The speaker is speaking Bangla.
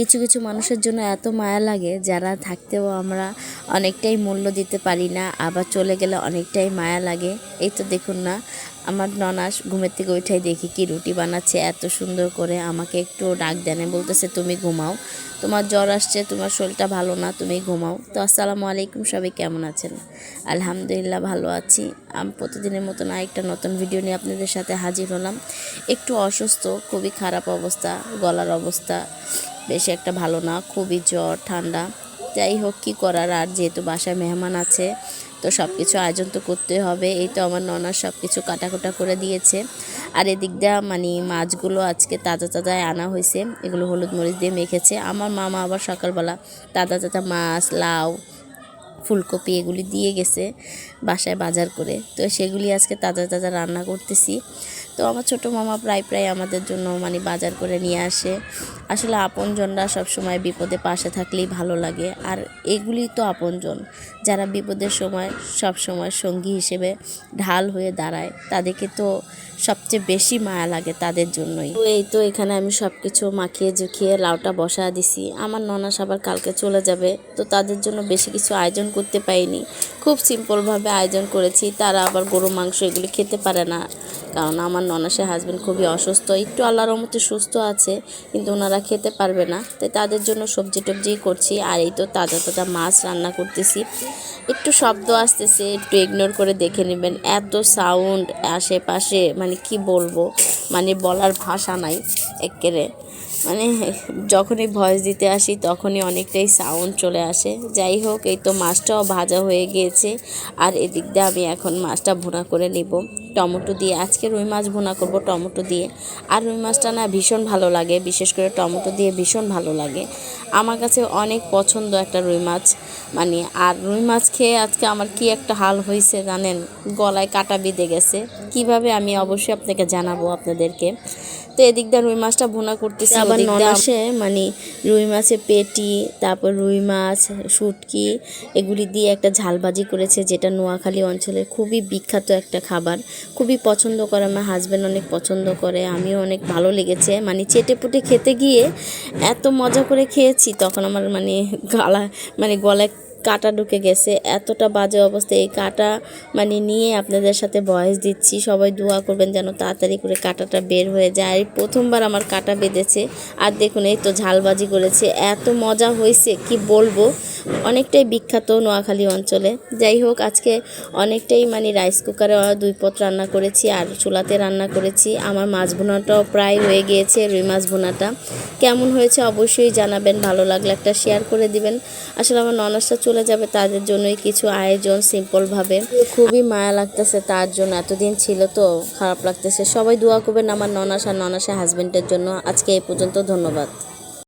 কিছু কিছু মানুষের জন্য এত মায়া লাগে যারা থাকতেও আমরা অনেকটাই মূল্য দিতে পারি না, আবার চলে গেলে অনেকটাই মায়া লাগে। এই তো দেখুন না, আমার ননাস ঘুমের থেকে উঠাই দেখি কি রুটি বানাচ্ছে, এত সুন্দর করে আমাকে একটু ডাক দেনে বলতেছে, তুমি ঘুমাও। তোমার জ্বর আসছে, তোমার শরীরটা ভালো না, তুমি ঘুমাও। তো আসসালামু আলাইকুম, সবাই কেমন আছেন? আলহামদুলিল্লাহ ভালো আছি। আমি প্রতিদিনের মতন আরেকটা নতুন ভিডিও নিয়ে আপনাদের সাথে হাজির হলাম। একটু অসুস্থ, খুবই খারাপ অবস্থা, গলার অবস্থা। বেশি একটা ভালো না, খুবই জ্বর, ঠান্ডা। যাই হোক, কী করার? আর যেহেতু বাসায় মেহমান আছে, তো সব কিছু আয়োজন তো করতে হবে। এই তো আমার ননার সব কিছু কাটাকুটা করে দিয়েছে। আর এদিক দিয়ে মানে মাছগুলো আজকে তাজা তাজায় আনা হয়েছে। এগুলো হলুদ মরিচ দিয়ে মেখেছে। আমার মামা আবার সকালবেলা তাজা তাজা মাছ, লাউ, ফুলকপি এগুলি দিয়ে গেছে বাসায় বাজার করে। তো সেগুলি আজকে তাজা তাজা রান্না করতেছি। তো আমার ছোটো মামা প্রায় প্রায় আমাদের জন্য মানে বাজার করে নিয়ে আসে। আসলে আপনজনরা সবসময় বিপদে পাশে থাকলেই ভালো লাগে। আর এগুলি তো আপনজন। যারা বিপদের সময় সব সময় সঙ্গী হিসেবে ঢাল হয়ে দাঁড়ায়, তাদেরকে তো সবচেয়ে বেশি মায়া লাগে তাদের জন্যই। তো এই তো এখানে আমি সব কিছু মাখিয়ে জুখিয়ে লাউটা বসা দিছি। আমার ননাস আবার কালকে চলে যাবে, তো তাদের জন্য বেশি কিছু আয়োজন করতে পারিনি। খুব সিম্পলভাবে আয়োজন করেছি, তারা আবার গরু মাংস এগুলি খেতে পারে না। কারণ আমার ননাসের হাজব্যান্ড খুবই অসুস্থ, একটু আল্লাহর মতো সুস্থ আছে, কিন্তু ওনারা খেতে পারবে না। তাই তাদের জন্য সবজি টবজি করছি, আর এই তো তাজা তাজা মাছ রান্না করতেছি। একটু শব্দ আসতেছে, একটু ইগনোর করে দেখে নেবেন। এত সাউন্ড আশেপাশে মানে কি বলব? মানে বলার ভাষা নাই একেরে মানে যখনই ভয়েস দিতে আসি তখনই অনেকটাই সাউন্ড চলে আসে। যাই হোক, এই তো মাছটাও ভাজা হয়ে গিয়েছে। আর এদিক দিয়ে আমি এখন মাছটা ভুনা করে নিব। টমেটো দিয়ে, আজকে রুই মাছ ভুনা করব টমেটো দিয়ে। আর রুই মাছটা না ভীষণ ভালো লাগে, বিশেষ করে টমেটো দিয়ে ভীষণ ভালো লাগে। আমার কাছে অনেক পছন্দ একটা রুই মাছ। মানে আর রুই মাছ খেয়ে আজকে আমার কি একটা হাল হয়েছে জানেন? গলায় কাটা বিঁধে গেছে। কীভাবে আমি অবশ্যই আপনাকে জানাব আপনাদেরকে। তো এদিক দিয়ে রুই মাছটা ভুনা করতেছি। আবার ননাসে মানে রুই মাছের পেটি তারপর রুই মাছ শুটকি এগুলি দিয়ে একটা ঝালবাজি করেছে যেটা নোয়াখালী অঞ্চলের খুবই বিখ্যাত একটা খাবার। খুবই পছন্দ করে আমার হাজব্যান্ড অনেক পছন্দ করে আমিও অনেক ভালো লেগেছে। মানে চেটে পুটে খেতে গিয়ে এত মজা করে খেয়েছি তখন আমার মানে গলা মানে গলায় কাটা ঢুকে গেছে। এতটা বাজে অবস্থা। এই কাটা মানে নিয়ে আপনাদের সাথে বয়স দিচ্ছি। সবাই দোয়া করবেন যেন তাড়াতাড়ি করে কাটাটা বের হয়ে যায়। আর প্রথমবার আমার কাটা বেঁধেছে। আর দেখুন, এই তো ঝালবাজি করেছে। এত মজা হয়েছে, কি বলব? অনেকটাই বিখ্যাত নোয়াখালী অঞ্চলে। যাই হোক, আজকে অনেকটাই মানে রাইস কুকারে দুই পথ রান্না করেছি আর চুলাতে রান্না করেছি। আমার মাছ ভুনাটাও প্রায় হয়ে গিয়েছে, রুই মাছ ভুনাটা। কেমন হয়েছে অবশ্যই জানাবেন, ভালো লাগলে একটা শেয়ার করে দিবেন। আসলে আমার ননাসটা চলে যাবে তাদের জন্যই কিছু আয়োজন সিম্পলভাবে খুবই মায়া লাগতেছে তার জন্য, এতদিন ছিল তো খারাপ লাগতেছে। সবাই দোয়া করবেন আমার ননাস আর ননাসের হাজবেন্ডের জন্য। আজকে এই পর্যন্ত ধন্যবাদ।